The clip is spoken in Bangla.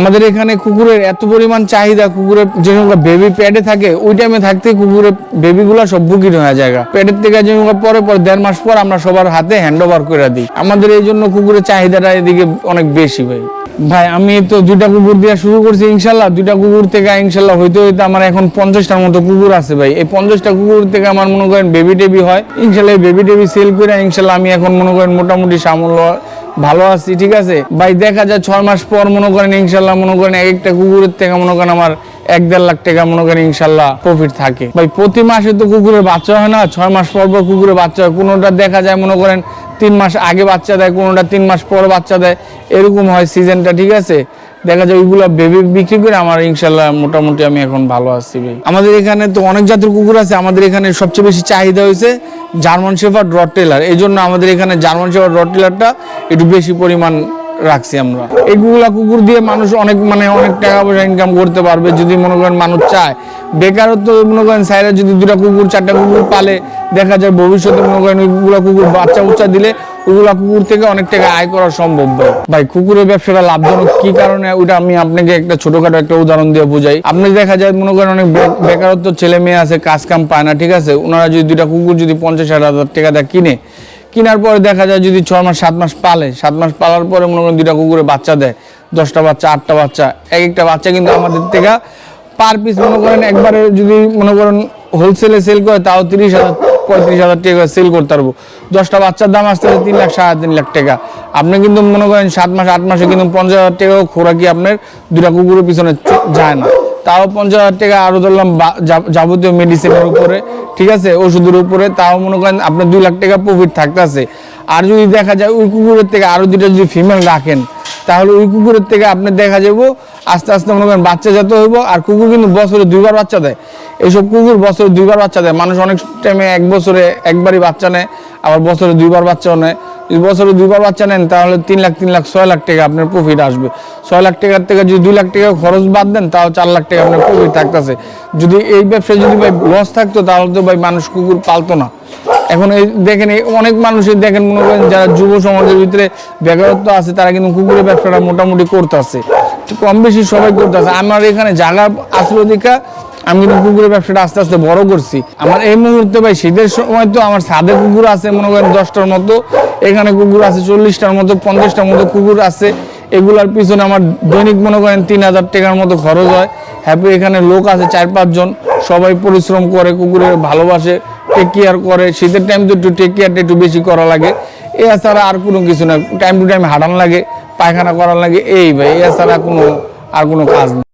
আমাদের এখানে কুকুরের এত পরিমাণ চাহিদা, কুকুরের যে বেবি প্যাডে থাকে, ওই টাইমে থাকতে কুকুরের বেবিগুলো সব বুকিং হয়ে যায় প্যাডের থেকে যে পরে পরে দেড় মাস পর আমরা সবার হাতে হ্যান্ড ওভার করে দিই। আমাদের এই জন্য কুকুরের চাহিদাটা এদিকে অনেক বেশি ভাই। ভাই, আমি তো দুইটা কুকুর দিয়ে শুরু করছি, ইনশাল্লাহ। দুইটা কুকুর থেকে ইনশাল্লাহ হইতে হইতে আমার এখন পঞ্চাশটার মতো কুকুর আছে ভাই। এই পঞ্চাশটা কুকুর থেকে আমার মনে করেন বেবি টেবি হয়। ইনশাল্লাহ বেবি টেবি সেল করে ইনশাল্লাহ আমি এখন মনে করেন মোটামুটি সামল ভালো আছি, ঠিক আছে? ভাই, দেখা যায় ছয় মাস পর মনে করেন, ইনশাল্লাহ মনে করেন এক একটা কুকুরের থেকে মনে করেন আমার এক দেড় লাখ টাকা মনে করেন ইনশাল্লাহ প্রফিট থাকে। ভাই, প্রতি মাসে তো কুকুরের বাচ্চা হয় না, ছয় মাস পর পর কুকুরের বাচ্চা হয়। কোনোটা দেখা যায় মনে করেন, তিন মাস আগে বাচ্চা দেয়, কোনোটা তিন মাস পর বাচ্চা দেয়। এরকম হয় সিজনটা, ঠিক আছে? দেখা যায় ওইগুলো বেবি বিক্রি করে আমার ইনশাল্লাহ মোটামুটি আমি এখন ভালো আছি আমাদের এখানে তো অনেক জাতের কুকুর আছে, আমাদের এখানে সবচেয়ে বেশি চাহিদা হয়েছে জার্মান শেফার্ড রড টেলার এই জন্য আমাদের এখানে জার্মান শেফার্ড রড টেলারটা একটু বেশি পরিমাণ রাখছি আমরা। এগুলা কুকুর দিয়ে মানুষ অনেক মানে অনেক টাকা পয়সা ইনকাম করতে পারবে যদি মনে করেন মানুষ চায়। বেকারত্ব মনে করেন সাইরা যদি দুটা কুকুর, চারটা কুকুর পালে দেখা যায় ভবিষ্যতে মনে করেন ওই ওইগুলা কুকুর বাচ্চা উচ্চা দিলে ওগুলা কুকুর থেকে অনেক টাকা আয় করা সম্ভব ভাই। কুকুরের ব্যবসাটা লাভজনক কি কারণে? ওটা আমি আপনাকে একটা ছোটখাটো একটা উদাহরণ দিয়ে বুঝাই। আপনি দেখা যায় মনে করেন অনেক বেকারত্ব ছেলে মেয়ে আছে, কাজ কাম পায় না, ঠিক আছে? ওনারা যদি দুটা কুকুর যদি পঞ্চাশ হাজার টাকা কিনে কেনার পরে দেখা যায় যদি ছয় মাস, সাত মাস পালে, সাত মাস পালার পরে মনে করেন দুইটা কুকুরে বাচ্চা দেয়, দশটা বাচ্চা, আটটা বাচ্চা এক একটা বাচ্চা কিন্তু আমাদের থেকে পার পিস মনে করেন একবারে যদি মনে করেন হোলসেলে সেল করে, তাও তিরিশ হাজার, পঁয়ত্রিশ হাজার টাকা সেল করতে পারব। দশটা বাচ্চার দাম আসতে তিন লাখ, সাড়ে তিন লাখ টাকা। আপনি কিন্তু মনে করেন সাত মাস, আট মাসে কিন্তু পঞ্চাশ হাজার টাকাও খোরাকি আপনার দুটা কুকুরের পিছনে যায় না। তাও পঞ্চাশ হাজার টাকা আরও ধরলাম যাবতীয় মেডিসিনের উপরে ঠিক আছে, ওষুধের উপরে তাও মনে করেন আপনার দুই লাখ টাকা প্রফিট থাকতেছে। আর যদি দেখা যায় ওই কুকুরের থেকে আরও দুটা যদি ফিমেল রাখেন, তাহলে ওই কুকুরের থেকে আপনি দেখা যাব, আস্তে আস্তে মনে করেন বাচ্চা যত হইব, আর কুকুর কিন্তু বছরে দুইবার বাচ্চা দেয়। এইসব কুকুর বছরে দুইবার বাচ্চা দেয়। মানুষ অনেক টাইমে এক বছরে একবারই বাচ্চা নেয়, আবার বছরে দুইবার বাচ্চাও নেয়। বছরে দুইবার বাচ্চা নেন, তাহলে তিন লাখ তিন লাখ, ছয় লাখ টাকা আপনার প্রফিট আসবে। ছয় লাখ টাকার থেকে যদি দুই লাখ টাকা খরচ বাদ দেন, তাও চার লাখ টাকা আপনার প্রফিট থাকতেছে। যদি এই ব্যবসায় যদি ভাই লস থাকতো, তাহলে তো ভাই মানুষ কুকুর পালতো না। এখন এই দেখেন অনেক মানুষের দেখেন, মনে করেন যারা যুব সমাজের ভিতরে বেকারত্ব আছে, তারা কিন্তু কুকুরের ব্যবসাটা মোটামুটি করতেছে। কম বেশি সবাই করতেছে। আমার এখানে জায়গা আসলো দেখা আমি কিন্তু কুকুরের ব্যবসাটা আস্তে আস্তে বড় করছি। আমার এই মুহূর্তে ভাই, শীতের সময় তো আমার সাদে কুকুর আছে, মনে করেন দশটার মতো। এখানে কুকুর আছে চল্লিশটার মতো, পঞ্চাশটার মতো কুকুর আছে। এগুলার পিছনে আমার দৈনিক মনে করেন তিন হাজার টাকার মতো খরচ হয়। হ্যাপি এখানে লোক আছে চার পাঁচজন সবাই পরিশ্রম করে, কুকুরের ভালোবাসে টেক কেয়ার করে। শীতের টাইম তো একটু টেক কেয়ারটা একটু বেশি করা লাগে। এছাড়া আর কোনো কিছু না টাইম টু টাইম হাঁটান লাগে, পায়খানা করার লাগে। এই ভাই, এছাড়া কোনো, আর কোনো কাজ নেই।